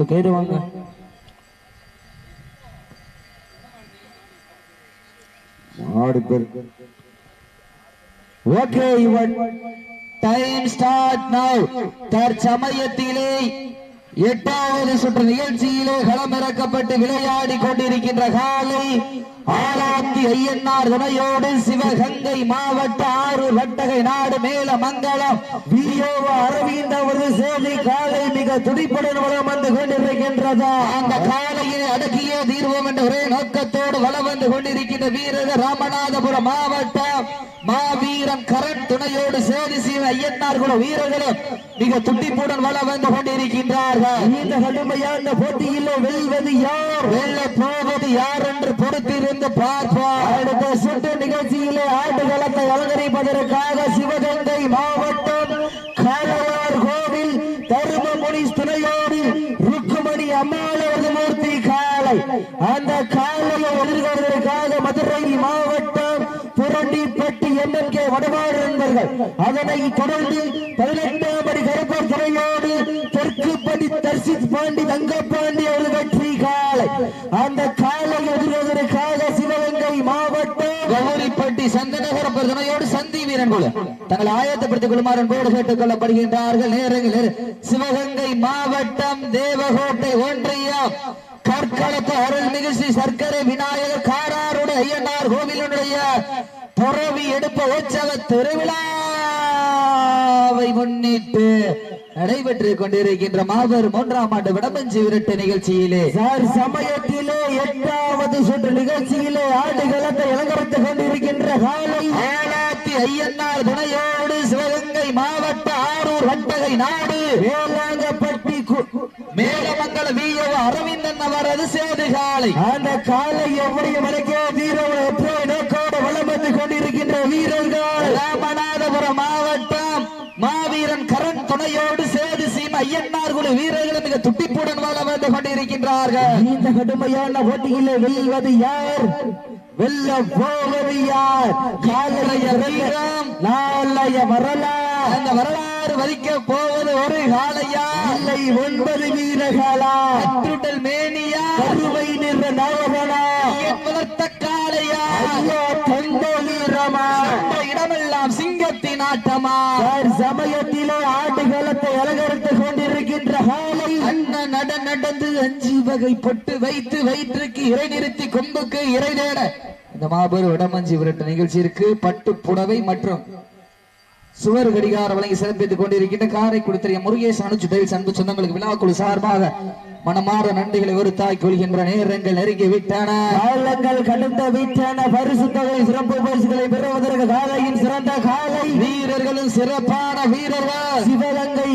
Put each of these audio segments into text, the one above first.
இப்போ கேட்டு வாங்க மாடு பேர் ஓகே இவன் டைம் ஸ்டார்ட் நவ் தற்சமயத்திலே எட்டாவது சுற்று நிகழ்ச்சியிலே களமிறக்கப்பட்டு விளையாடி கொண்டிருக்கின்ற காலை ஆலாத்தி ஐயன்னார் துணையோடு சிவகங்கை மாவட்ட ஆறு வட்டகை நாடு மேல மங்களம். விஓ அரவிந்த் அவரது சேவை காலை மிக துடிப்புடன் வளம் வந்து கொண்டிருக்கின்றது. அந்த காலையை அடக்கியே தீர்வோம் என்ற ஒரே நோக்கத்தோடு வளம் வந்து கொண்டிருக்கின்ற வீரர்கள் ராமநாதபுரம் மாவட்டம். மாவீரன் கரண் துணையோடு சேதி சீவ ஐயன்னார் குல வீரர்களும் மிக துடிப்புடன் வளம் வந்து கொண்டிருக்கின்றார்கள். இந்த கடுமையான போட்டியிலே வெல்வது யார்? வெல்ல போவது யார் என்று பொறுத்திருந்து பார்ப்போம். அடுத்த சுற்று நிகழ்ச்சியிலே ஆட்டுகளத்தை அலங்கரிப்பதற்காக சிவகங்கை மாவட்டம் காலவார் கோவில் தருமபுரி துணையோடு ருக்குமணி அம்மாளவது மூர்த்தி காளை அந்த காலை எதிர்கொள்வதற்காக மதுரை மாவட்டம் புரண்டிப்பட்டி வடவாறு என்பர்கள் அதனை தொடர்ந்து பதினெட்டாம் படி கருப்பர் துறையோடு தெற்கு படி தர்சித் பாண்டி தங்கப்பாண்டி ஒரு வெற்றி காலை. அந்த காலை எதிர்வதற்காக சிவகங்கை மாவட்டம் கௌரிப்பட்டி சந்தனகரப்பர் துணையோடு சந்தி வீரன் குழு தங்களை ஆயத்தப்படுத்திக் கொள்ளுமாறு அன்போடு கேட்டுக் கொள்ளப்படுகின்றார்கள் நேரங்களில் சிவகங்கை மாவட்டம் தேவகோட்டை ஒன்றியம். கற்களத்து அருள்மிகு ஸ்ரீ சர்க்கரை விநாயகர் காராருடைய ஐயனார் கோவிலுடைய துறவி எடுப்ப உற்சவ திருவிழாவை முன்னிட்டு நடைபெற்றுக் கொண்டிருக்கின்ற மாபெரும் மூன்றாம் ஆண்டு விடமஞ்சி விரட்டு நிகழ்ச்சியிலே. சார் சமயத்திலே எட்டாவது சுற்று நிகழ்ச்சியிலே ஆடுகளத்தை அலங்கரித்துக் கொண்டிருக்கின்ற காலை ஏலாத்தி ஐயனார் துணையோடு சிவகங்கை மாவட்ட ஆரூர் வட்டகை நாடு. வேளாங்கப்பட்டி மேலமங்கல விஓ அவரது சேது காலை அந்த காலை எப்படி வரைக்கே வீரர் நோக்கோடு வளம் வந்து கொண்டிருக்கின்ற வீரர்கள். ராமநாதபுரம் மாவட்டம் மாவீரன் கரண் துணையோடு சேது சீம ஐயன்னார் குழு வீரர்களும் மிக துட்டிப்புடன் வாழ வந்து கொண்டிருக்கின்றார்கள். இந்த கடுமையான போட்டியிலே வெல்வது யார்? வெல்ல போவது யார்? காலைய வீரம் நாளைய வரலாறு அந்த வரலாறு வதிக்க போவது ஒரு காலையா? இல்லை ஒன்பது வீரர்களா அத்துடல் மேனியா? கருவை நின்ற நாவகனா? வளர்த்த காளையா? ஐயோ வீரமா? அந்த இடமெல்லாம் சிங்கத்தின் ஆட்டமா? சமயத்திலே ஆட்டுகளத்தை அலங்கரித்துக் கொண்டிருக்கின்ற காலை அண்ண நட நடந்து அஞ்சு வகை பொட்டு வைத்து வயிற்றுக்கு இறை நிறுத்தி கொம்புக்கு இறை தேட இந்த மாபெரும் இடமஞ்சி விரட்டு நிகழ்ச்சியிற்கு பட்டு புடவை மற்றும் சுவர் கடிகாரம் வழங்கி சிறப்பித்துக் கொண்டிருக்கின்ற காரைக்குடி தெரிய முருகேஷ் அனுச்சு டைல்ஸ் அன்பு சொந்தங்களுக்கு விழாக்குழு சார்பாக மனமாற நன்றிகளை ஒருத்தாய் கொள்கின்ற நேரங்கள் நெருங்கி விட்டன. காலங்கள் கடந்த விட்டன. பரிசு தொகை சிறப்பு பரிசுகளை பெறுவதற்கு காலையின் சிறந்த காலை. வீரர்களும் சிறப்பான வீரர்கள். சிவகங்கை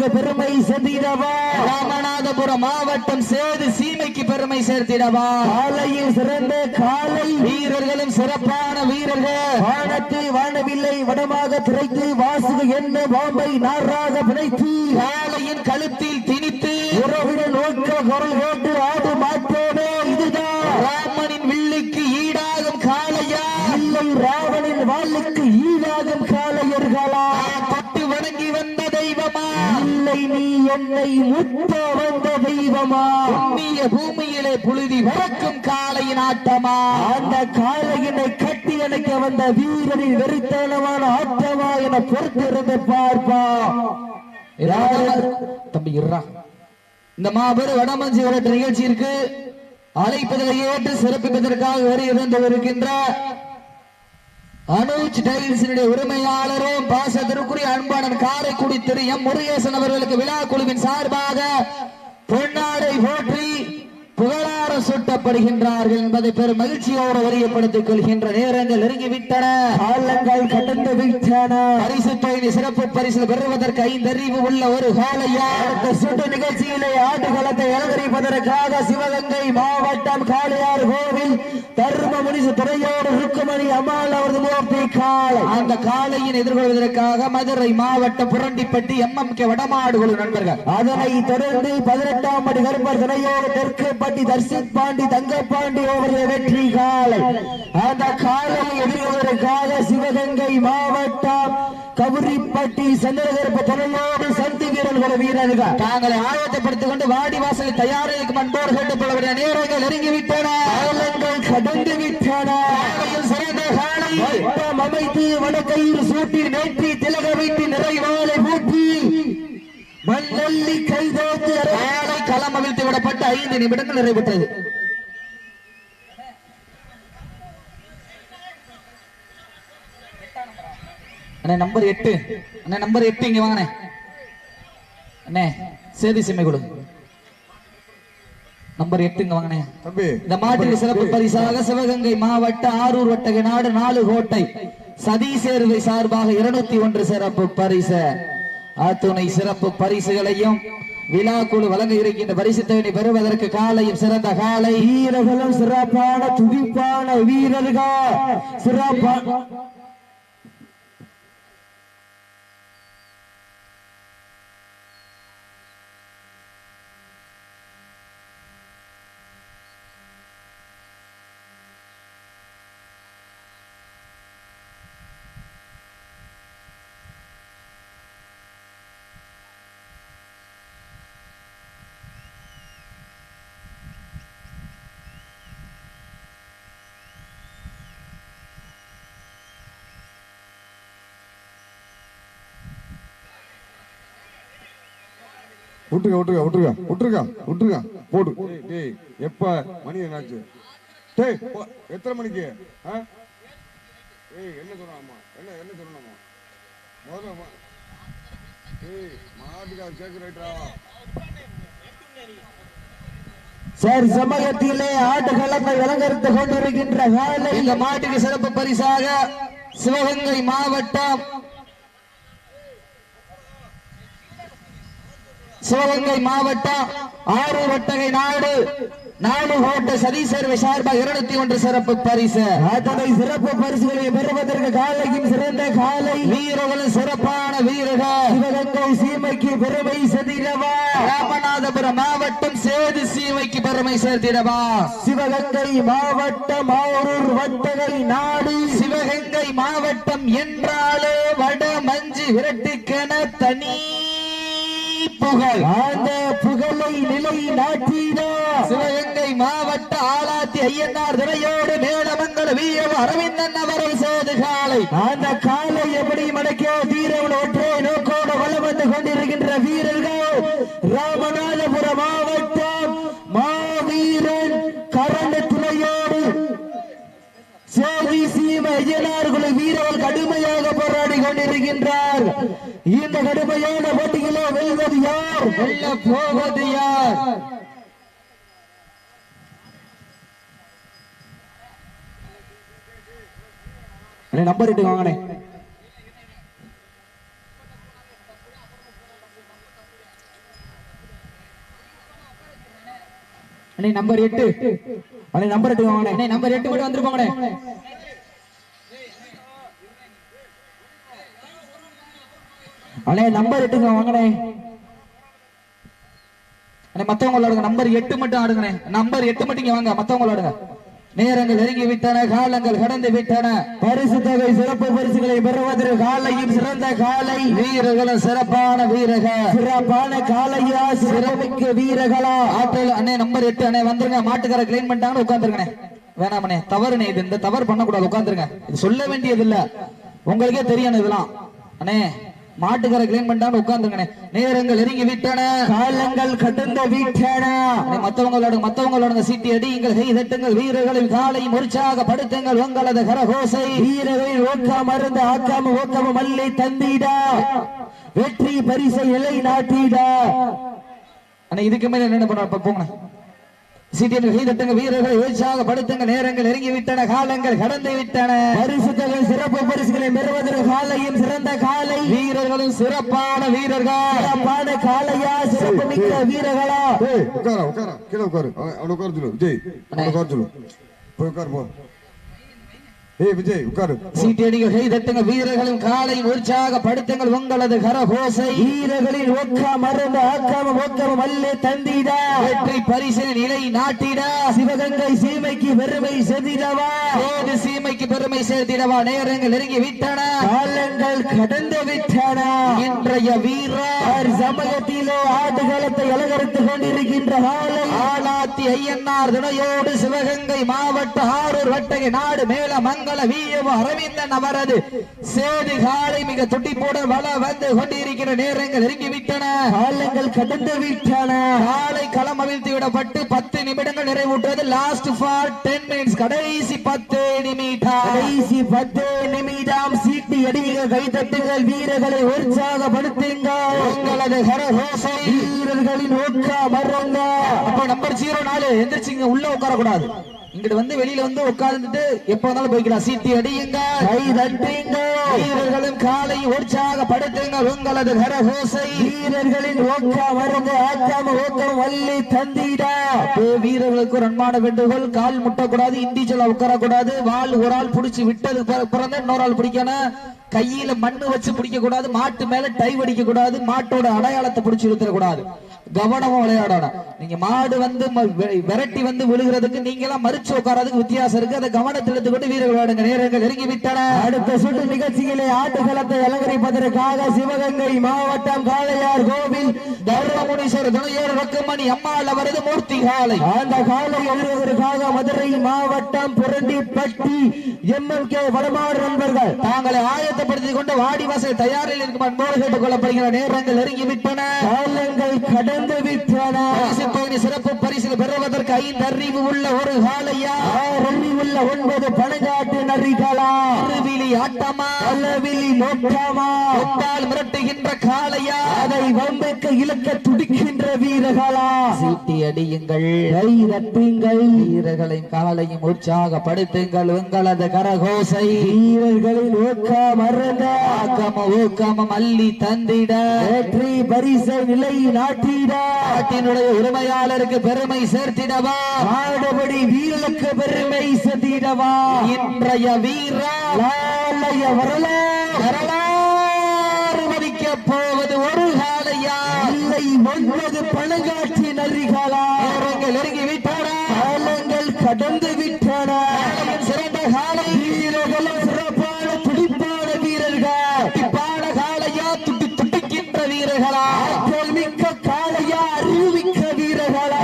மாவட்டத்திற்கு பெருமை சேர்த்திடவா ராமநாதபுரம் மாவட்டம் சேது சீமைக்கு பெருமை சேர்த்திடவா? காலையில் சிறந்த காலை வீரர்களும் சிறப்பான வீரர்கள். வானத்தில் வானவில்லை வடமாக திரைத்து வாசுகு என்ன பாம்பை நாராக பிணைத்து காலையின் கழுத்தில் திணித்து உறவிட நோக்க குரல் கேட்டு ஆடு நீ என்னை முத்த வந்த தெய்வமா? புண்ணிய பூமியிலே புழுதி பறக்கும் காளையின் ஆட்டமா? அந்த காளையினை கட்டி அணைக்க வந்த வீரனின் வெறித்தனமான ஆட்டமா என பொறுத்திருந்து பார்ப்பா. தம்பி இருறா இந்த மாபெரும் வடமஞ்சி விரட்டு நிகழ்ச்சியிற்கு அழைப்பதை ஏற்று சிறப்பிப்பதற்காக வருகிறது இருக்கின்ற அனுஜ் டைல்ஸினுடைய உரிமையாளரும் பாசத்திற்குரிய அன்பாளன் காரைக்குடி திரு எம் முருகேசன் அவர்களுக்கு விழா குழுவின் சார்பாக பொன்னாடை போற்றி புகழாரம் சூட்டப்படுகின்றார்கள் என்பதை பெரும் மகிழ்ச்சியோடு வரியப்படுத்திக் கொள்கின்ற நேரங்கள் நெருங்கிவிட்டன. காலங்கள் கடந்து விட்டன. பரிசு பயணி சிறப்பு பரிசு பெறுவதற்கு ஐந்தறிவு உள்ள ஒரு காலையா அடுத்த சுட்டு நிகழ்ச்சியிலே ஆட்டுகளத்தை அலங்கரிப்பதற்காக சிவகங்கை மாவட்டம் காளையார் கோவில் தர்ம முனிசு துறையோடு ருக்குமணி அம்மாள் அவரது மூர்த்தி காளை. அந்த காளையின் எதிர்கொள்வதற்காக மதுரை மாவட்டம் புரண்டிப்பட்டி எம்எம் கே வடமாடுகுழு நண்பர்கள். அதனை தொடர்ந்து பதினெட்டாம் படி கருப்பர் துணையோடு தெற்கு பட்டி தர்சித் பாண்டி தங்கப்பாண்டி அவரது வெற்றி காளை அந்த காளையை எதிர்கொள்வதற்காக சிவகங்கை மாவட்டம் கவுரிப்பட்டி சந்திரகரப்ப தொழிலோடு சந்தி வீரர்கள் வீரர்கள். தாங்களை ஆயத்தப்படுத்திக் கொண்டு வாடி வாசலை தயாரிக்கும் அன்போடு கேட்டுக்கொள்ளக்கூடிய நேரங்கள் நெருங்கி விட்டன கடந்து விட்டன. காலை. அமைத்து வடக்கையில் சூட்டி நேற்றி திலக வைத்து நிறைவாலை பூட்டி மண்ணள்ளி கைதோத்து விடப்பட்டு ஐந்து நிமிடங்கள் நிறைவுற்றது. அண்ணே நம்பர் எட்டு. அண்ணே நம்பர் எட்டு இங்க வாங்கண்ணே. அண்ணே சேதி சிம்மை கொடு. நம்பர் எட்டு இங்க வாங்கண்ணே. இந்த மாட்டுக்கு சிறப்பு பரிசாக சிவகங்கை மாவட்ட ஆரூர் வட்டக நாடு நாலு கோட்டை. சதி சேர்வை சார்பாக இருநூத்தி ஒன்று சிறப்பு பரிசு. அத்துணை சிறப்பு பரிசுகளையும் விழா குழு வழங்க இருக்கின்ற பரிசுத்தவனை பெறுவதற்கு காலையும் சிறந்த காலை. வீரர்களும் சிறப்பான துடிப்பான வீரர்கள். சிறப்பான விட்டுருங்க விட்டுருங்க விட்டுருங்க விட்டுருங்க விட்டுருங்க. போடு. டேய், டேய் எப்ப மணி என்னாச்சு? டேய் எத்தனை மணிக்கு? ஆ? ஏய் என்ன சொன்னாமா என்ன என்ன சொன்னாமா முதல்ல ஏய் மாட்டுக்கார சேர்க்கு ரைட்டா சார் சமயத்திலே ஆட்டுக்களத்தை அலங்கரித்துக் கொண்டிருக்கின்ற வேலை இந்த மாட்டுக்கு சிறப்பு பரிசாக சிவகங்கை மாவட்டம் சிவகங்கை மாவட்டம் ஆரூர் வட்டகை நாடு நாடு கோட்டை சதி சேர்வை சார்பாக இருநூத்தி ஒன்று சிறப்பு பரிசு. அத்தனை சிறப்பு பரிசுகளை பெறுவதற்கு காலையும் சிறந்த காலை. வீரர்களும் சிறப்பான வீரர்கள். சிவகங்கை சீமைக்கு பெருமை செதிரவா ராமநாதபுரம் மாவட்டம் சேது சீமைக்கு பெருமை சேர்த்திடவா? சிவகங்கை மாவட்டம் ஆரூர் வட்டகை நாடு. சிவகங்கை மாவட்டம் என்றாலே வட மஞ்சு விரட்டுக்கென தனி புகழ். அந்த புகழை நிலை நாட்டினா சிவகங்கை மாவட்ட ஆலாத்தி ஐயனார் துறையோடு மேலமங்கல வீரர் அரவிந்தன் அவரை சேது காலை. அந்த காலை எப்படி மடக்கிய வீரர்கள் ஒற்றை நோக்கோடு வலம் வந்து கொண்டிருக்கின்ற வீரர்கள்? ராமநாதபுரம் மாவட்டம் மாவீரன் கரண்ட் துறையோடு சேதி சீம ஐயனார்குழு வீரர்கள் கடுமையாக போராடி கொண்டிருக்கின்றார். இந்த கடுமையான போட்டியிலே வெல்வது யார்? வெல்ல போவது யார்? நம்பர் இட்டு அண்ணே நம்பர் எட்டு அண்ணே நம்பர் எட்டு வாங்கண்ணே. நம்பர் எட்டு மட்டும் வந்துருப்பாங்கண்ணே அண்ணே நம்பர் எட்டுங்க வாங்கண்ணே. அண்ணே, மத்தவங்க விளையாடுங்க நம்பர் எட்டு மட்டும் ஆடுங்கண்ணே. நம்பர் எட்டு மட்டும் இங்க வாங்க மத்தவங்க விளையாடுங்க நேரங்கள் நெருங்கி விட்டன காலங்கள் கடந்து விட்டன பரிசு தொகை சிறப்பு பரிசுகளை பெறுவதற்கு காலையும் சிறந்த காலை. வீரர்களும் சிறப்பான வீரக சிறப்பான காலையா சிறமிக்க வீரர்களா. ஆற்றல் அண்ணே நம்பர் எட்டு அண்ணே வந்துருங்க. மாட்டுக்கார கிளைம் பண்ணிட்டாங்கன்னு உட்காந்துருங்கண்ணே வேணாமண்ணே தவறுண்ணே இது இந்த தவறு பண்ணக்கூடாது. உட்காந்துருங்க இது சொல்ல வேண்டியது இல்ல உங்களுக்கே தெரியணும் இதெல்லாம். அண்ணே மாட்டுக்கார கிளைம் பண்ணிட்டாங்கன்னு உட்காந்துருங்கண்ணே நேரங்கள் நெருங்கி விட்டன காலங்கள் கடந்த வீட்டன. அண்ணே, மத்தவங்க விளையாடுங்க மத்தவங்க விளையாடுங்க சீட்டி அடியுங்கள் கை தட்டுங்கள். வீரர்களின் காலையும் உற்சாகப்படுத்துங்கள் உங்களது கரகோசை. வீரர்கள் ஓக்காம இருந்து ஆக்காம ஓக்காம மல்லி தந்திடா. வெற்றி பரிசை இலை நாட்டிடா. அண்ணே இதுக்கு மேல என்ன பண்ண போங்க சீட்டியர்கள் கை தட்டுங்க வீரர்களை உற்சாகப்படுத்துங்க. நேரங்கள் நெருங்கி விட்டன காலங்கள் கடந்து விட்டன பரிசு தொகை சிறப்பு பரிசுகளை பெறுவதற்கு காலையும் சிறந்த காலை. வீரர்களும் சிறப்பான வீரர்கள். சிறப்பான காலையா சிறப்பு மிக்க வீரர்களா? உட்கார உட்கார. கீழே உட்காரு. அவன் அவனை உட்கார சொல்லு. விஜய் அவனை உட்கார சொல்லு. போய் உட்காரு போ. ஏய் விஜய் உட்காரு. சீட்டடிகள் கை தட்டுங்க வீரர்களும் காலையும் உற்சாகப்படுத்துங்கள் உங்களது கரகோசை. வீரர்களின் ஒக்கா மறந்த ஆக்காம ஒக்காம மல்லே தந்திடா. வெற்றி பரிசின நிலை நாட்டிட. சிவகங்கை சீமைக்கு பெருமை செதிடவா ஏது சீமைக்கு பெருமை சேர்த்திடவா நேரங்கள் நெருங்கி விட்டன. காலங்கள் கடந்து விட்டன. இன்றைய வீரர் சமயத்திலே ஆடுகளத்தை அலங்கரித்துக் கொண்டிருக்கின்ற காலை ஆலாத்தி ஐயன்னார் துணையோடு சிவகங்கை மாவட்ட ஆரூர் வட்டகை நாடு மேல மங்கள வீயவ அரவிந்தன் அவரது சேது காலை மிக துட்டிப்போட வள வந்து கொண்டிருக்கிற நேரங்கள் நெருங்கி விட்டன காலங்கள் கடந்து விட்டன. காலை களம் அவிழ்த்து விடப்பட்டு பத்து நிமிடங்கள் நிறைவுற்றது. லாஸ்ட் ஃபார் டென் மினிட்ஸ் கடைசி பத்து நிமிடம். கடைசி பத்து நிமிடம். சீட்டி அடிகள் கைத்தட்டுங்கள் வீரர்களை உற்சாகப்படுத்துங்கள். உங்களது கரகோசை. வீரர்களின் ஒக்கா மறந்த அப்ப நம்பர் ஜீரோ நாலு எந்திரிச்சிங்க உள்ள உட்கார கூடாது இங்கிட்டு வந்து வெளியில வந்து உட்கார்ந்துட்டு எப்ப வந்தாலும் போய்க்கலாம். சீட்டி அடியுங்க. கை தட்டுங்கள் வீரர்களும் காலை உற்சாகப்படுத்துங்க உங்களது கரகோசை. வீரர்களின் ஒக்கா மறந்த ஆக்காம ஓக்கம் வள்ளி தந்திடா. வீரர்களுக்கு ஒரு அன்பான வேண்டுகோள். கால் முட்டக்கூடாது இண்டிவிஜுவலா உட்காரக்கூடாது. வால் ஒரு ஆள் புடிச்சு விட்டது. பிற- பிறந்த இன்னொரு ஆள் பிடிக்கணும். கையில மண்ணு வச்சு பிடிக்க கூடாது மாட்டு மேல டை அடிக்க கூடாது மாட்டோட அடையாளத்தை பிடிச்சி இழுத்துற கூடாது கவனமா விளையாடணும். நீங்க மாடு வந்து விரட்டி வந்து விழுகிறதுக்கு நீங்க எல்லாம் மறுச்சு உட்காரதுக்கு வித்தியாசம் இருக்கு. அதை கவனத்தில் எடுத்துக்கொண்டு வீரர்கள் விளையாடுங்க. நேரங்கள் நெருங்கி விட்டன. அடுத்த சுற்று நிகழ்ச்சியிலே ஆட்டுகளத்தை அலங்கரிப்பதற்காக சிவகங்கை மாவட்டம் காளையார் கோவில். தர்மமுனீஸ்வரர் துணையோடு ரொக்கமணி அம்மாள் அவரது மூர்த்தி காலை அந்த காலை எழுதுவதற்காக மதுரை மாவட்டம் புரண்டிப்பட்டி எம்எல்கே வடமாடு நண்பர்கள். தாங்களை ஆயத்தப்படுத்திக் கொண்டு வாடிவாசல் தயாரில் இருக்கும் அன்போடு கேட்டுக் கொள்ளப்படுகிற நேரங்கள் நெருங்கி விட்டன காலங்கள் கடந்து விட்டன. பயணி சிறப்பு பரிசில் பெறுவதற்கு ஐந்து அறிவு உள்ள ஒரு காலையா ஆறள்ளி உள்ள ஒன்பது பணங்காட்டு நரிகளா? திருவிழி ஆட்டமா? பல்லவிலி நோட்டாமா மிரட்டுகின்ற காளையா? அதை வம்பைக்க இலக்க துடிக்கின்ற வீரர்களா? சீட்டி அடியுங்கள். கை தட்டுங்கள். வீரர்களையும் காலையும் உற்சாகப்படுத்துங்கள் உங்களது கரகோசை. வீரர்களின் ஊக்கா மறந்த ஆக்கம ஊக்கம மல்லி தந்திட. வெற்றி பரிசை நிலை நாட்டிட. நாட்டினுடைய உரிமையாளருக்கு பெருமை சேர்த்திடவா. ஆடபடி வீரலுக்கு பெருமை சதிடவா இன்றைய வீரா லாலய வரலாறு வரலாறு மதிக்க போவது ஒரு காலையா. இல்லை ஒன்பது பணங்காட்சி நரிகளா நேரங்கள் நெருங்கி விட்டன காலங்கள் கடந்து விட்டன காலையின் சிறந்த காலை வீரர்களும் சிறப்பான துடிப்பான வீரர்கள் துடிப்பான காலையா துடி துடிக்கின்ற வீரர்களா ஆற்றல் மிக்க காளையா அறிவுமிக்க வீரர்களா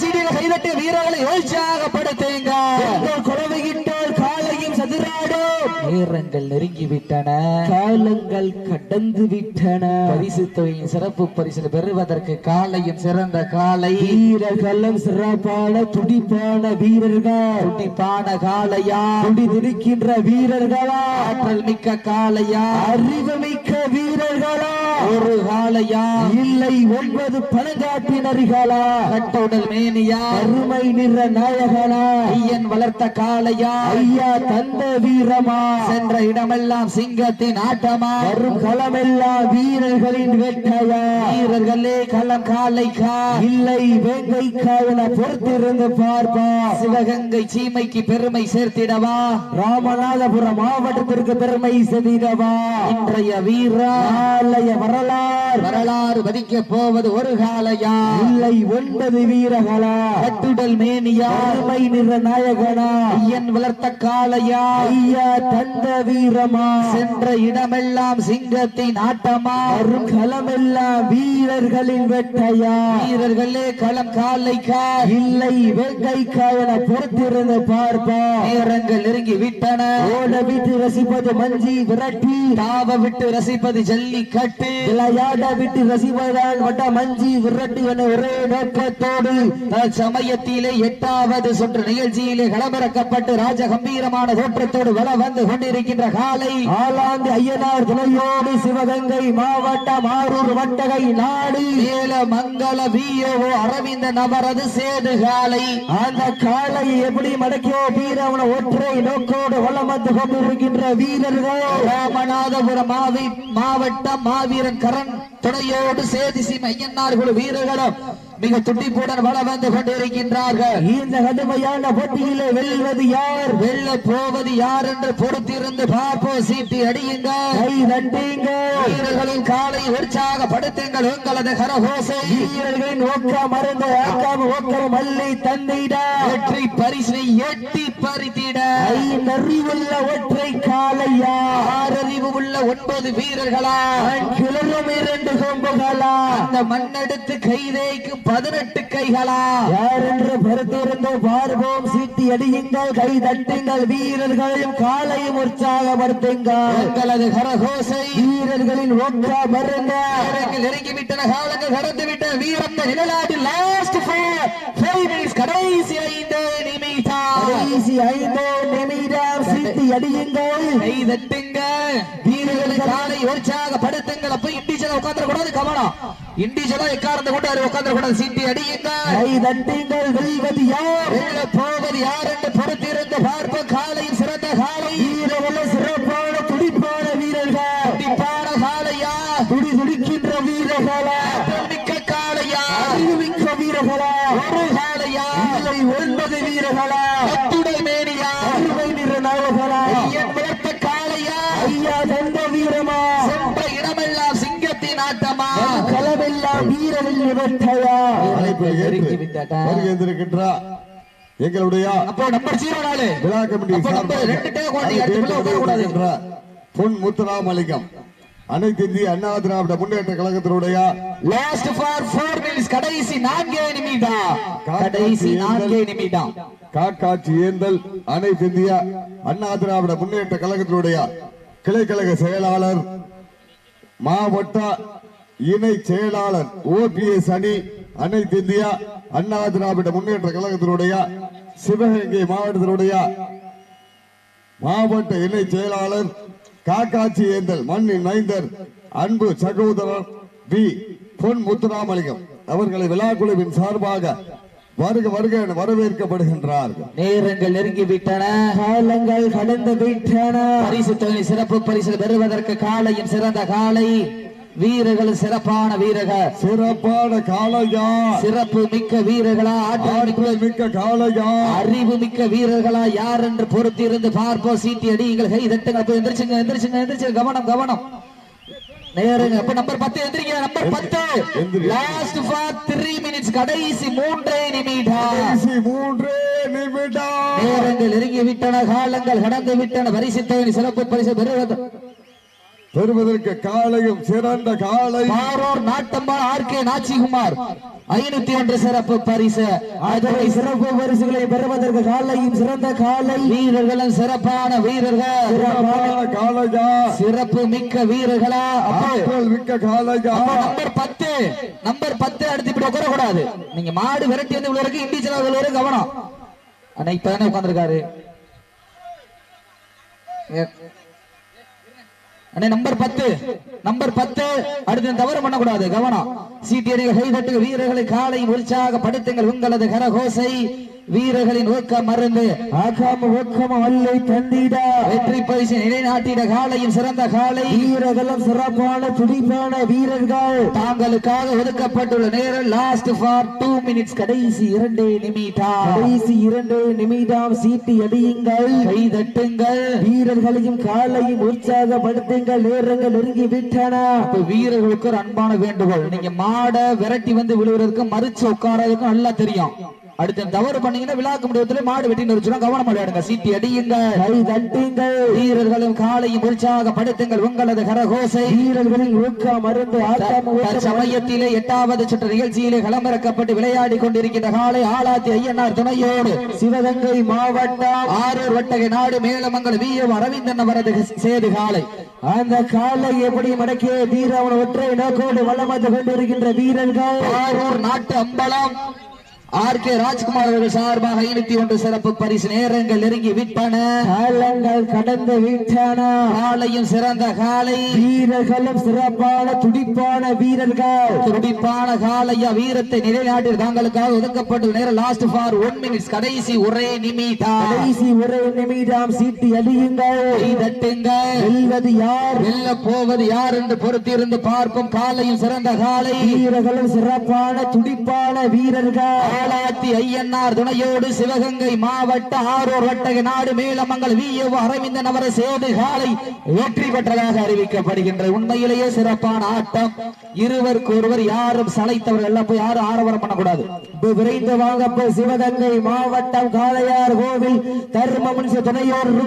சீடியில் கைதட்டிய வீரர்களை உற்சாகப்படுத்துங்க உங்கள் குறவையிட்டால் காலையும் சதுராடும் நேரங்கள் நெருங்கி விட்டன காலங்கள் கடந்து விட்டன. பரிசு தொகையின் சிறப்பு பரிசு பெறுவதற்கு காலையும் சிறந்த காலை. வீரர்களும் சிறப்பான துடிப்பான வீரர்கள். துடிப்பான காலையா துடி துடிக்கின்ற வீரர்களா. ஆற்றல் மிக்க காலையா அறிவு மிக்க வீரர்களா. ஒரு காலையா இல்லை ஒன்பது பணங்காட்டினர்களா கட்டுடல் மேனியா? அருமை நிற நாயகனா? ஐயன் வளர்த்த காலையா ஐயா தந்த வீரமா? சென்ற இடமெல்லாம் சிங்கத்தின் ஆட்டமா? வரும் களமெல்லாம் வீரர்களின் வேட்டையா? வீரர்களே களம் காலைக்கா இல்லை வேங்கை காவல பொறுத்திருந்து பார்ப்பா. சிவகங்கை சீமைக்கு பெருமை சேர்த்திடவா? ராமநாதபுரம் மாவட்டத்திற்கு பெருமை செதிடவா இன்றைய வீரா? வரலாறு. வரலாறு பதிக்க போவது ஒரு காலையா? இல்லை ஒன்பது வீரர்களா? கட்டுடல் மேனியா? அருமை நிற நாயகனா? ஐயன் வளர்த்த காலையா ஐயா தந்த வீரமா? சென்ற இடமெல்லாம் சிங்கத்தின் ஆட்டமா? வரும் களமெல்லாம் வீரர்களின் வெட்டையா? வீரர்களே களம் காலைக்கா? இல்லை வெங்கை காவல பொறுத்திருந்து பார்ப்பா. நேரங்கள் நெருங்கி விட்டன. ஓட விட்டு ரசிப்பது மஞ்சி விரட்டி. தாவ விட்டு ரசிப்பது ஜல்லிக்கட்டு. விளையாட விட்டு ரசிப்பதால் வட்ட மஞ்சி விரட்டி என ஒரே நோக்கத்தோடு சமயத்திலே எட்டாவது சுற்று நிகழ்ச்சியிலே களமிறக்கப்பட்டு ராஜ கம்பீரமான தோற்றத்தோடு வள வந்து கொண்டிருக்கின்ற காலை ஆலாந்து ஐயனார் துணையோடு சிவகங்கை மாவட்டம் ஆரூர் வட்டகை நாடு ஏல மங்கள வியோ அரவிந்த நபரது சேது காலை. அந்த காலை எப்படி மடக்கியோ வீரவன ஒற்றை நோக்கோடு வளம் வந்து கொண்டிருக்கின்ற வீரர்கள். ராமநாதபுரம் மாவட்டம் மாவட்டம் மாவீரன் கரண் துணையோடு சேதி சிம் ஐயன்னார் குழு வீரர்களும் மிக துடிப்புடன் வள வந்து கொண்டிருக்கின்றார்கள். இந்த கடுமையான போட்டியிலே வெல்வது யார்? வெல்ல போவது யார் என்று பொறுத்திருந்து பார்ப்போம். சீட்டி அடியுங்கள். கை தட்டுங்க வீரர்களின் காலை உற்சாகப்படுத்துங்கள். உங்களது கரகோசை. வீரர்களின் ஓக்கம் மருந்து ஆக்காம ஓக்கம் மல்லி தந்திட. வெற்றி பரிசை எட்டி பறித்திட. ஐ நறிவுள்ள ஒற்றை காலையா ஆறறிவு உள்ள ஒன்பது வீரர்களா? கிளறும் இரண்டு கொம்புகளா அந்த மண்ணெடுத்து கைதேய்க்கும் பதினெட்டு கைகளா? யார் என்று பொறுத்திருந்து பார்ப்போம். சீட்டி அடியுங்கள் கை தட்டுங்கள். வீரர்களையும் காலையும் உற்சாகப்படுத்துங்கள். உங்களது கரகோசை. வீரர்களின் ஒக்க மருங்க. நேரங்கள் நெருங்கி விட்டன காலங்கள் கடந்து விட்ட வீரத்த நிழலாடி லாஸ்ட் கடைசி ஐந்து நிமிடம் கடைசி ஐந்து நிமிடம். சீட்டி அடியுங்கள். கை தட்டுங்க. வீரர்களை காலை உற்சாகப்படுத்துங்கள் அப்ப இண்டிஜுவலா உட்கார்ந்து கூடாது கவனம். இண்டிஜுவலா எக்காரந்த கொண்டு அவர் உட்கார்ந்து கூடாது சீட்டி அடியுங்க கை தட்டுங்கள். வெல்வது யார்? போவது யார் என்று பொறுத்திருந்து பார்ப்ப காலையும் சிறந்த காலை. வீரர்கள் சிறப்பான துடிப்பான வீரர்கள் துடிப்பான காலையா துடி துடிக்கின்ற வீரர்களா மிக்க காலையா அறிவுமிக்க வீரர்களா ஒரு காலையா இல்லை ஒன்பது வீரர்களா அத்துடை மேனியா அருமை நிற நாயகரா என் வளர்த்த காலையா ஐயா தந்த வீரமா சென்ற இடமெல்லாம் சிங்கத்தின் ஆட்டமா களமெல்லாம் வருகின்றிருக்கின்ற எங்களுடைய அப்போ நம்பர் ஜீரோ நாலு விழா கமிட்டி பொன் முத்துராமலிங்கம் அனைத்து இந்திய அண்ணா திராவிட முன்னேற்ற கழகத்தினுடைய லாஸ்ட் ஃபார் ஃபோர் மினிட்ஸ் கடைசி நான்கே நிமிடம். கடைசி நான்கே நிமிடம். காக்காட்சி ஏந்தல் அனைத்து இந்திய அண்ணா திராவிட முன்னேற்ற கழகத்தினுடைய கிளைக்கழக செயலாளர் மாவட்ட இணை செயலாளர் ஓபிஎஸ் அணி அனைத்து இந்தியா அண்ணா திராவிட முன்னேற்ற கழகத்தினுடைய சிவகங்கை மாவட்டத்தினுடைய மாவட்ட இணை செயலாளர் காக்காட்சி ஏந்தல் மண்ணின் மைந்தர் அன்பு சகோதரர் பி பொன் முத்துராமலிங்கம் அவர்களை விழாக்குழுவின் சார்பாக வருக வருக என வரவேற்கப்படுகின்றார்கள். நேரங்கள் நெருங்கி விட்டன காலங்கள் கடந்து விட்டன. பரிசு தொகை சிறப்பு பரிசு பெறுவதற்கு காலையும் சிறந்த காலை. வீரர்கள் சிறப்பான வீரர்கள். சிறப்பான காளையா. சிறப்பு மிக்க வீரர்களா ஆற்றல் மிக்க காளையா. அறிவு மிக்க வீரர்களா யார் என்று பொறுத்து இருந்து பார்ப்போம். சீட்டி அடியுங்கள் கை தட்டுங்க அப்ப எந்திரிச்சுங்க எந்திரிச்சுங்க எந்திரிச்சுங்க. கவனம் கவனம். நேருங்க அப்ப நம்பர் பத்து எந்திரிங்க நம்பர் பத்து. லாஸ்ட் ஃபார் த்ரீ மினிட்ஸ் கடைசி மூன்றே நிமிடம். கடைசி மூன்றே நிமிடம். நேரங்கள் நெருங்கி விட்டன காலங்கள் கடந்து விட்டன. பரிசுத்தவன் சிறப்பு பரிசு பெறுவது. பெறுவதற்கு காளையும் சிறந்த காளை. Paroor Nattamma R K Nachikumar. ஐநூத்தி ஒன்று சிறப்பு பரிசு. அதனை சிறப்பு பரிசுகளை பெறுவதற்கு காலையும் சிறந்த காலை வீரர்களும் சிறப்பான வீரர்கள். சிறப்பான சிறப்பு மிக்க வீரர்களா? மிக்க அப்போ நம்பர் பத்து. நம்பர் பத்து அடுத்து இப்படி உட்கார கூடாது நீங்க மாடு விரட்டி வந்து இண்டிஜுவல் இவ்வளவு வரைக்கும் கவனம். இப்ப தானே உட்காந்துருக்காரு அண்ணே நம்பர் பத்து. நம்பர் பத்து. அடுத்து தவறு பண்ணக்கூடாது. கவனம். சீட்டியடிகள் கைதட்டு வீரர்களை காலை உற்சாகப்படுத்துங்கள் உங்களது கரகோசை. வீரர்களின் ஊக்க மருந்து. ஆக்காம ஒக்கம வல்லை தந்திட. வெற்றி பரிசு நிலைநாட்டிட காலையும் சிறந்த காலை. வீரர்களும் சிறப்பான துடிப்பான வீரர்கள். தாங்களுக்காக ஒதுக்கப்பட்டுள்ள நேரம் லாஸ்ட் ஃபார் டூ மினிட்ஸ் கடைசி இரண்டு நிமிடம். கடைசி இரண்டு நிமிடம். சீட்டி அடியுங்கள். கை தட்டுங்கள். வீரர்களையும் காலையும் உற்சாகப்படுத்துங்கள். நேரங்கள் நெருங்கி விட்டன வீரர்களுக்கு ஒரு அன்பான வேண்டுகோள். நீங்க மாடை விரட்டி வந்து விழுவுறதுக்கு மறிச்சு உட்காரதுக்கும் நல்லா தெரியும். அடுத்து தவறு பண்ணீங்கன்னா விழாக்க முடியத்துல மாடு வெட்டி நிறுத்தினா கவனம் விளையாடுங்க. சீட்டி அடியுங்கள். கை தட்டுங்கள். வீரர்களும் காலையும் உற்சாகப்படுத்துங்கள் உங்களது கரகோசை. வீரர்களின் ஊக்கம் சமயத்திலே எட்டாவது சுற்று நிகழ்ச்சியிலே களமிறக்கப்பட்டு விளையாடி கொண்டிருக்கின்ற காலை ஆளாத்தி ஐயனார் துணையோடு சிவகங்கை மாவட்டம் ஆரூர் வட்டகை நாடு மேலமங்கல வி. எம் அரவிந்தன் அவரது சேது காலை. அந்த காலை எப்படி மடக்கிய வீரவன் ஒற்றை நோக்கோடு வளம் வந்து கொண்டிருக்கின்ற வீரர்கள்? ஆரூர் நாட்டு அம்பலம். ஆர் கே ராஜ்குமார் அவர்கள் சார்பாக ஐநூத்தி ஒன்று சிறப்பு பரிசு நேரங்கள் நெருங்கி விட்டன. காலங்கள் கடந்து விட்டன. காலையும் சிறந்த காலை. வீரர்களும் சிறப்பான துடிப்பான வீரர்கள். துடிப்பான காலையா வீரத்தை நிலைநாட்டி தாங்களுக்காக ஒதுக்கப்பட்ட நேரம். லாஸ்ட் ஃபார் ஒன் மினிட்ஸ் கடைசி ஒரே நிமிடம். கடைசி ஒரு நிமிடம். சீட்டி அடியுங்கள். கை தட்டுங்க வெல்வது யார்? வெல்ல போவது யார் என்று பொறுத்திருந்து பார்ப்போம் காலையும் சிறந்த காலை. வீரர்களும் சிறப்பான துடிப்பான வீரர்கள். பாலாத்தி ஐயன்னார் துணையோடு சிவகங்கை மாவட்ட ஆரூர் வட்டக நாடு மேலமங்கல் விஏஓ அரவிந்தன் அவரை சேது காலை வெற்றி பெற்றதாக அறிவிக்கப்படுகின்ற உண்மையிலேயே சிறப்பான ஆட்டம். இருவருக்கு ஒருவர் யாரும் சளைத்தவர்கள் எல்லாம் போய் யாரும் ஆரவாரம் பண்ணக்கூடாது. இப்ப விரைந்து வாங்க சிவகங்கை மாவட்டம் காளையார் கோவில் தர்ம முன்ச துணையோர்